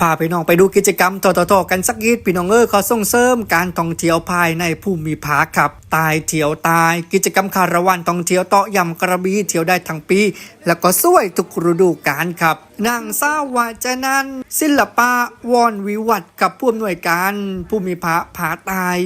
พาพี่น้องไปดูกิจกรรมต่อๆกันสักนิดพี่น้องเออเขาส่งเสริมการท่องเที่ยวภายในภูมิภาคครับตายเที่ยวตาย กิจกรรมคาราวานท่องเที่ยวเตาะยำกระบี่เที่ยวได้ทั้งปี แล้วก็สวยทุกฤดูกาลครับนางสาววาจนันศิลปะวอนวิวัฒกับผู้อำนวยการภูมิภาคผาตาย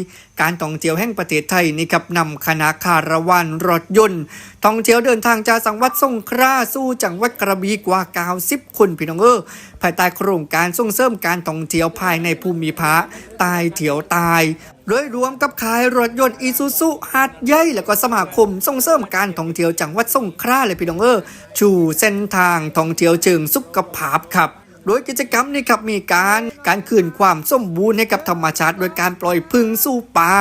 การท่องเที่ยวแห่งประเทศไทยนี่ครับนำคณะคาราวานรถยนต์ท่องเที่ยวเดินทางจากสังหวัดสงขลาสู่จังหวัดกระบี่กว่า90คนพี่น้องเออภายใต้โครงการส่งเสริมการท่องเที่ยวภายในภูมิภาคตายเที่ยวตายโดยรวมกับขายรถยนต์อีซูซุหัดใหญ่แล้วก็สมาคมส่งเสริมการท่องเที่ยวจังหวัดสงขลาเลยพี่น้องเออชูเส้นทางท่องเที่ยวเชิงสุขภาพครับ โดยกิจกรรมนี้ครับมีการการคืนความสมบูรณ์ให้กับธรรมชาติ โดยการปล่อยพึ่งสู่ป่า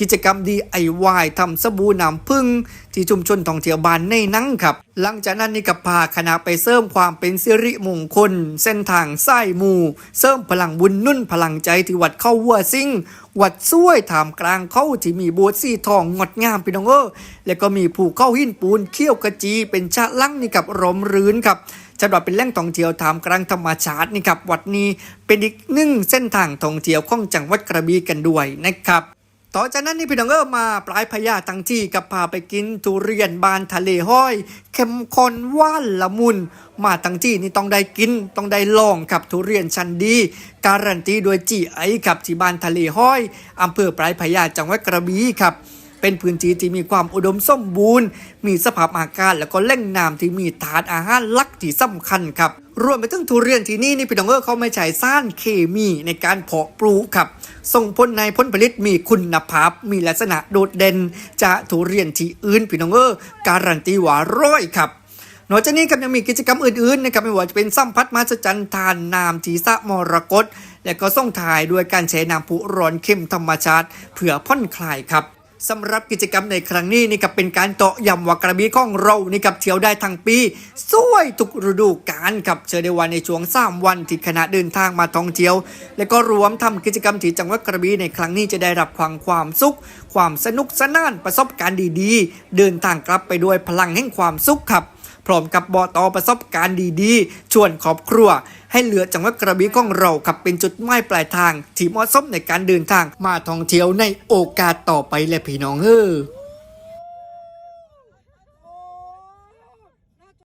กิจกรรม DIY ทำสบู่น้ำพึ่งที่ชุมชนท่องเที่ยวบ้านในนังครับ หลังจากนั้นนี่กับพาคณะไปเสริมความเป็นสิริมงคล เส้นทางไส้หมู่ เสริมพลังบุญนุ่นพลังใจที่วัดเข้าวัวซิงวัดซ้วยถามกลางเข้าที่มีโบัวสีทองงดงามพี่น้องเออแล้วก็มีภูเข้าหินปูนเขี้ยวกระจีเป็นชะลังนี่กับรมรื้นครับ จังหวัดเป็นแหล่งท่องเที่ยวทามกลางธรรมชาตินี่ครับวัดนี้เป็นอีกหนึ่งเส้นทางท่องเที่ยวของจังหวัดกระบี่กันด้วยนะครับต่อจากนั้นนี่พี่น้องเออมาปลายพญาตังที่กับพาไปกินทุเรียนบานทะเลห้อย เข้มข้นว่านละมุน มาตังที่นี่ต้องได้กินต้องได้ลองกับทุเรียนชั้นดี การันตีโดยจีไอกับที่บานทะเลห้อยอำเภอปลายพญาจังหวัดกระบี่ครับ เป็นพื้นที่ที่มีความอุดมสมบูรณ์ มีสภาพอากาศแล้วก็แหล่งน้ำที่มีฐานอาหารหลักที่สำคัญครับรวมไปถึงทุเรียนที่นี่นี่พี่น้องเออเขาไม่ใช้สารเคมีในการเพาะปลูกครับ ส่งผลในผลผลิตมีคุณภาพ มีลักษณะโดดเด่นจากทุเรียนที่อื่นพี่น้องเออการันตีว่าร้อยครับนอกจากนี้ครับยังมีกิจกรรมอื่นๆนะครับไม่ว่าจะเป็นสัมพัดมาสจันทานน้ำทีสะมรกตและก็ส่งถ่ายด้วยการใช้น้ำพุร้อนเข้มธรรมชาติเพื่อผ่อนคลายครับ สำหรับกิจกรรมในครั้งนี้นี่กับเป็นการเตาะยำวากระบี่ของเรานี่กับเที่ยวได้ทั้งปี สวยทุกฤดูกาลครับเชิญเดวันในช่วง3วันที่คณะเดินทางมาท่องเที่ยว และก็รวมทำกิจกรรมที่จังหวัดกระบี่ในครั้งนี้จะได้รับความความสุข ความสนุกสนานประสบการณ์ดีๆ เดินทางกลับไปด้วยพลังแห่งความสุขครับ พร้อมกับบอตอประสบการณ์ดีๆ ชวนครอบครัว ให้เหลือจังหวัดกระบี่ของเราขับเป็นจุดหมายปลายทาง ที่เหมาะสมในการเดินทางมาท่องเที่ยวในโอกาสต่อไปและพี่น้องเออ